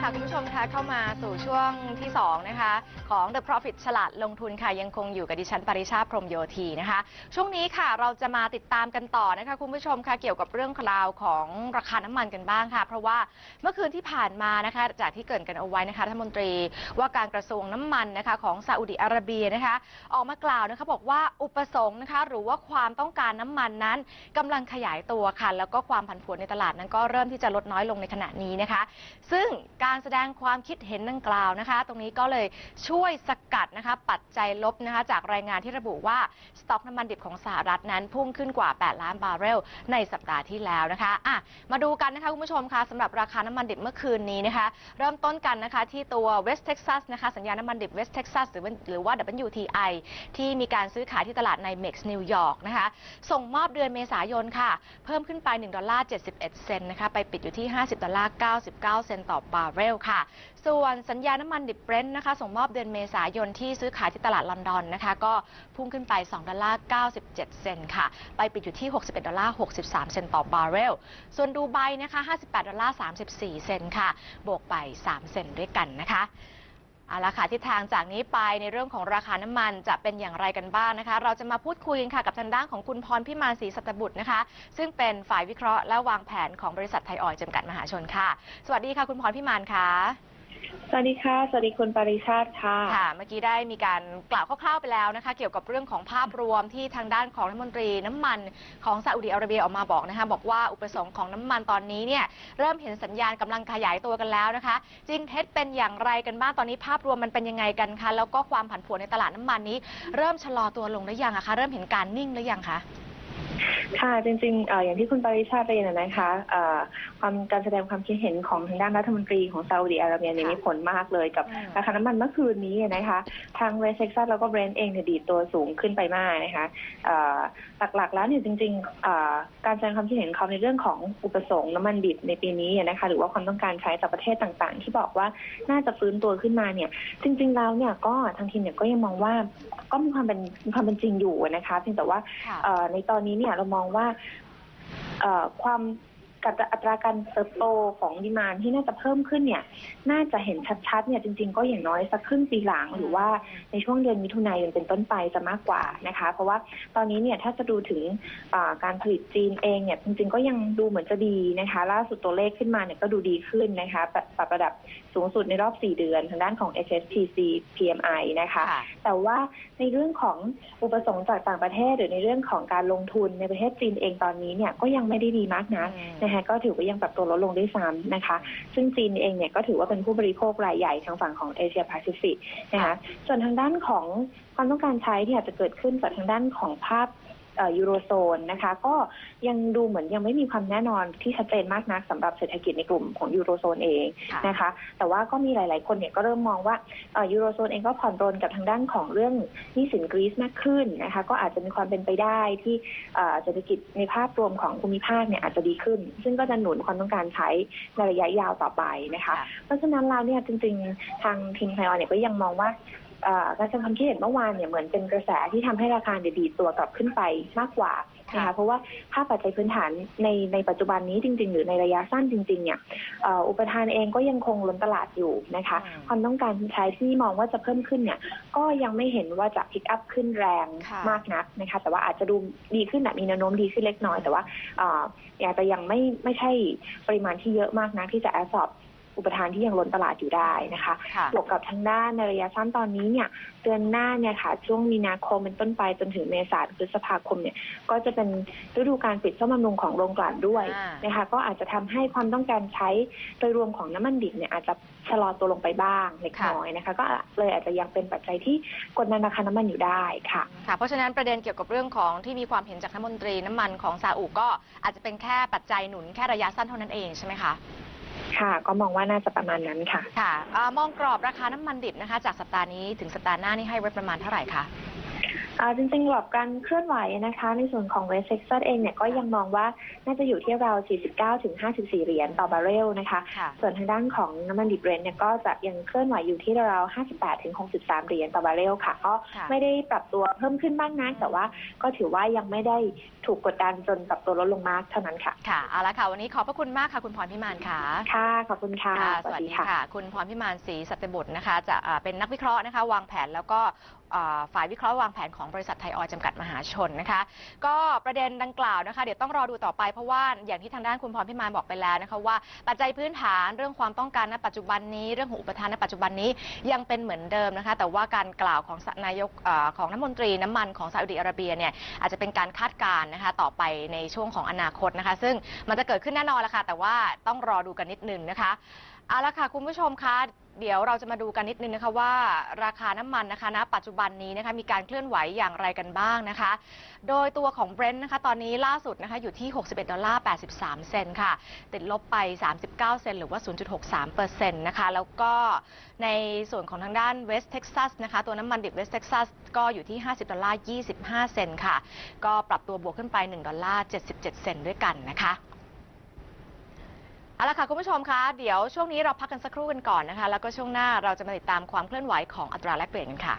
นะคะเข้ามาสู่ช่วงที่2นะคะของ The Profit ฉลาดลงทุนค่ะยังคงอยู่กับดิฉันปริชาพรมโยธีนะคะ ช่วงนี้ค่ะเราจะมาติดตามกันต่อนะคะคุณผู้ชมค่ะเกี่ยวกับเรื่องราวของราคาน้ำมันกันบ้างค่ะ เพราะว่าเมื่อคืนที่ผ่านมานะคะจากที่เกรินกันเอาไว้นะคะรัฐมนตรีว่าการกระทรวงน้ำมันนะคะของซาอุดิอาระเบียนะคะ ออกมากล่าวนะคะบอกว่าอุปสงค์นะคะหรือว่าความต้องการน้ำมันนั้นกำลังขยายตัวค่ะแล้วก็ความผันผวนในตลาดนั้นก็เริ่มที่จะลดน้อยลงในขณะนี้นะคะ ซึ่งการการแสดงความคิดเห็นดังกล่าวนะคะ ตรงนี้ก็เลยช่วยสกัดนะคะปัจจัยลบนะคะจากรายงานที่ระบุว่า สต็อกน้ำมันดิบของสหรัฐนั้นพุ่งขึ้นกว่า 8 ล้านบาร์เรล ในสัปดาห์ที่แล้วนะคะอะมาดูกันนะคะคุณผู้ชมคะสำหรับราคาน้ำมันดิบเมื่อคืนนี้นะคะ เริ่มต้นกันนะคะที่ตัว West Texas นะคะสัญญาณน้ำมันดิบ West Texas หรือว่าหรือว่า WTI ที่มีการซื้อขายที่ตลาดใน MEX นิวยอร์กนะคะ ส่งมอบเดือนเมษายนค่ะ เพิ่มขึ้นไป1ดอลลาร์71 เซนต์นะคะ ไปปิดอยู่ที่ 50ดอลลาร์99 เซนต์ต่อบาร์เรลค่ะ ส่วนสัญญาน้ำมันดิบเบรนท์นะคะส่งมอบเดือนเมษายนที่ซื้อขายที่ตลาดลอนดอนนะคะก็พุ่งขึ้นไป 2 ดอลลาร์ 97 เซนต์ค่ะ ไปปิดอยู่ที่ 61 ดอลลาร์ 63 เซนต์ต่อบาร์เรล ส่วนดูไบนะคะ 58 ดอลลาร์ 34 เซนต์ค่ะ บวกไป 3 เซนต์ด้วยกันนะคะ เอาละค่ะทิศทางจากนี้ไปในเรื่องของราคาน้ำมันจะเป็นอย่างไรกันบ้างนะคะ เราจะมาพูดคุยกันค่ะกับทางด้านของคุณพรพิมานศรีสัตบุตรนะคะ ซึ่งเป็นฝ่ายวิเคราะห์และวางแผนของบริษัทไทยออยล์จำกัดมหาชนค่ะ สวัสดีค่ะ คุณพรพิมานค่ะ สวัสดีค่ะ สวัสดีคุณปริชาติค่ะ ค่ะ เมื่อกี้ได้มีการกล่าวคร่าวๆไปแล้วนะคะ เกี่ยวกับเรื่องของภาพรวมที่ทางด้านของรัฐมนตรีน้ำมันของซาอุดิอาระเบียออกมาบอกนะคะ บอกว่าอุปสงค์ของน้ำมันตอนนี้เนี่ยเริ่มเห็นสัญญาณกำลังขยายตัวกันแล้วนะคะ จริงเท็จเป็นอย่างไรกันบ้างตอนนี้ภาพรวมมันเป็นยังไงกันคะ แล้วก็ความผันผวนในตลาดน้ำมันนี้ เริ่มชะลอตัวลงหรือยังอะคะ เริ่มเห็นการนิ่งหรือยังคะ ค่ะจริงๆเอ่ออย่างที่คุณปริชาติเรียนนะนะคะเอ่อความการแสดงความคิดเห็นของทางด้านรัฐมนตรีของซาอุดิอาระเบียเนี่ยค่ะมีผลมากเลยกับอืมราคาน้ำมันเมื่อคืนนี้นะคะทางเวสเท็กซัสแล้วก็เบรนท์เองเนี่ยดีดตัวสูงขึ้นไปมากนะคะเอ่อหลักๆแล้วเนี่ยจริงๆเอ่อการแสดงความคิดเห็นเขาในเรื่องของอุปสงค์น้ำมันดิบในปีนี้นะคะหรือว่าความต้องการใช้จากประเทศต่างๆ ที่บอกว่าน่าจะฟื้นตัวขึ้นมาเนี่ยจริง ๆ แล้วเนี่ยก็ทางทีมเนี่ยก็ยังมองว่าก็มีความเป็นมีความเป็นจริงอยู่นะคะเพียงแต่ว่าค่ะเอ่อในตอนนี้เนี่ยเรามององว่าความ กับอัตราการเติบโตของดีมานที่น่าจะเพิ่มขึ้นเนี่ยน่าจะเห็นชัดๆเนี่ยจริง ๆ ก็อย่างน้อยสักครึ่งปีหลัง หรือว่าในช่วงเดือนมิถุนายนเป็นต้นไปจะมากกว่านะคะ เพราะว่าตอนนี้เนี่ยถ้าจะดูถึงอ่าการผลิตจีนเองเนี่ยจริง ๆ ก็ยังดูเหมือนจะดีนะคะ ล่าสุดตัวเลขขึ้นมาเนี่ยก็ดูดีขึ้นนะคะปรับปรับระดับสูงสุดในรอบ 4 เดือน ทางด้านของ HSPC PMI นะคะค่ะแต่ว่าในเรื่องของอุปสงค์จากต่างประเทศ หรือในเรื่องของการลงทุนในประเทศจีนเองตอนนี้เนี่ยก็ยังไม่ได้ดีมากนะอืมนะคะก็ถือว่ายังปรับตัวลดลงด้วยซ้ำนะคะ ซึ่งจีนเองเนี่ยก็ถือว่าเป็นผู้บริโภครายใหญ่ทางฝั่งของเอเชียแปซิฟิกนะคะส่วนทางด้านของความต้องการใช้ที่อาจจะเกิดขึ้นจากทางด้านของภาพเอ่อ ยูโรโซนนะคะ ก็ยังดูเหมือนยังไม่มีความแน่นอนที่ชัดเจนมากนักสำหรับเศรษฐกิจในกลุ่มของยูโรโซนเองค่ะนะคะ แต่ว่าก็มีหลาย ๆ คนเนี่ยก็เริ่มมองว่าเอ่อยูโรโซนเองก็ผ่อนปรนกับทางด้านของเรื่องหนี้สินกรีซมากขึ้นนะคะ ก็อาจจะมีความเป็นไปได้ที่เอ่อเศรษฐกิจในภาพรวมของภูมิภาคเนี่ยอาจจะดีขึ้น ซึ่งก็จะหนุนความต้องการใช้ในระยะยาวต่อไปนะคะค่ะเพราะฉะนั้นแล้วเนี่ยจริง ๆ ทางทีมไทยออยเนี่ยก็ยังมองว่าเอ่อ การแสดงความคิดเห็นเมื่อวานเนี่ยเหมือนเป็นกระแสที่ทำให้ราคาเนี่ยดีดตัวกลับขึ้นไปมากกว่านะค่ะคะเพราะว่าภาพปัจจัยพื้นฐานในในปัจจุบันนี้จริง ๆ หรือในระยะสั้นจริง ๆ เนี่ยเอ่ออุปทานเองก็ยังคงล้นตลาดอยู่นะคะอืมความต้องการใช้ที่มองว่าจะเพิ่มขึ้นเนี่ย ก็ยังไม่เห็นว่าจะพิกอัพขึ้นแรงค่ะมากนักนะคะ แต่ว่าอาจจะดูดีขึ้นนะมีแนวโน้มดีขึ้นเล็กน้อย แต่ว่าเอ่ออาจจะยังไม่ไม่ใช่ปริมาณที่เยอะมากนักที่จะแอสซอบ อุปทานที่ยังล้นตลาดอยู่ได้นะคะค่ะบวกกับทางด้านในระยะสั้นตอนนี้เนี่ยเดือนหน้าเนี่ยค่ะช่วงมีนาคมเป็นต้นไปจนถึงเมษาพฤษภาคมเนี่ยก็จะเป็นฤดูการปิดซ่อมบำรุงของโรงกลั่นด้วยอ่านนะคะก็อาจจะทำให้ความต้องการใช้โดยรวมของน้ำมันดิบเนี่ยอาจจะชะลอตัวลงไปบ้างเล็กน้อยนะคะ ก็เลยอาจจะยังเป็นปัจจัยที่กดดันราคาน้ำมันอยู่ได้ค่ะค่ะ เพราะฉะนั้นประเด็นเกี่ยวกับเรื่องของที่มีความเห็นจากรัฐมนตรีน้ำมันของซาอุก็อาจจะเป็นแค่ปัจจัยหนุนแค่ระยะสั้นเท่านั้นเองใช่ไหมคะ ค่ะ ก็มองว่าน่าจะประมาณนั้นค่ะ ค่ะอมองกรอบราคาน้ำมันดิบนะคะ จากสัปดาห์นี้ถึงสัปดาห์หน้านี่ให้ไว้ประมาณเท่าไหร่คะ จริงๆแบบการเคลื่อนไหวนะคะ ในส่วนของเวสเท็กซัสเองเนี่ยก็ยังมองว่าน่าจะอยู่ที่ราว 49ถึง54 เหรียญต่อบาร์เรลนะคะค่ะส่วนทางด้านของน้ำมันดิบเบรนท์เนี่ยก็จะยังเคลื่อนไหวอยู่ที่ราว 58ถึง63 เหรียญต่อบาร์เรลค่ะ ก็ค่ะไม่ได้ปรับตัวเพิ่มขึ้นมากนักแต่ว่าก็ถือว่ายังไม่ได้ถูกกดดันจนปรับตัวลดลงมากเท่านั้นค่ะ ค่ะเอาละค่ะ วันนี้ขอบพระคุณมากค่ะ คุณพรพิมานค่ะ ค่ะ ขอบคุณค่ะค่ะสวัสดีค่ะ คุณพรพิมานศรีสัตยบุตรนะคะ จะอ่าเป็นนักวิเคราะห์นะคะ วางแผนแล้วก็อ่า ฝ่ายวิเคราะห์วางแผนของบริษัทไทยออยล์จำกัดมหาชนนะคะ ก็ประเด็นดังกล่าวนะคะ เดี๋ยวต้องรอดูต่อไปเพราะว่าอย่างที่ทางด้านคุณพรพิมานบอกไปแล้วนะคะว่าปัจจัยพื้นฐานเรื่องความต้องการณปัจจุบันนี้เรื่องของอุปทานณปัจจุบันนี้ยังเป็นเหมือนเดิมนะคะ แต่ว่าการกล่าวของนายกอของน้ำมนตรีน้ำมันของซาอุดิอาระเบียเนี่ยอาจจะเป็นการคาดการณ์นะคะต่อไปในช่วงของอนาคตนะคะ ซึ่งมันจะเกิดขึ้นแน่นอนละค่ะแต่ว่าต้องรอดูกันนิดนึงนะคะเอาละค่ะคุณผู้ชมคะ เดี๋ยวเราจะมาดูกันนิดนึงนะคะว่าราคาน้ำมันนะคะณปัจจุบันนี้นะคะมีการเคลื่อนไหวอย่างไรกันบ้างนะคะ โดยตัวของ Brent นะคะตอนนี้ล่าสุดนะคะอยู่ที่ 61 ดอลลาร์83 เซนต์ค่ะ ติดลบไป 39 เซนต์หรือว่า 0.63เปอร์เซ็นต์นะคะ แล้วก็ในส่วนของทางด้าน West Texas นะคะ ตัวน้ำมันดิบ West Texas ก็อยู่ที่ 50 ดอลลาร์25 เซนต์ค่ะ ก็ปรับตัวบวกขึ้นไป 1 ดอลลาร์77 เซนต์ด้วยกันนะคะ เอาละค่ะคุณผู้ชมคะเดี๋ยวช่วงนี้เราพักกันสักครู่กันก่อนนะคะ แล้วก็ช่วงหน้าเราจะมาติดตามความเคลื่อนไหวของอัตราแลกเปลี่ยนกันค่ะ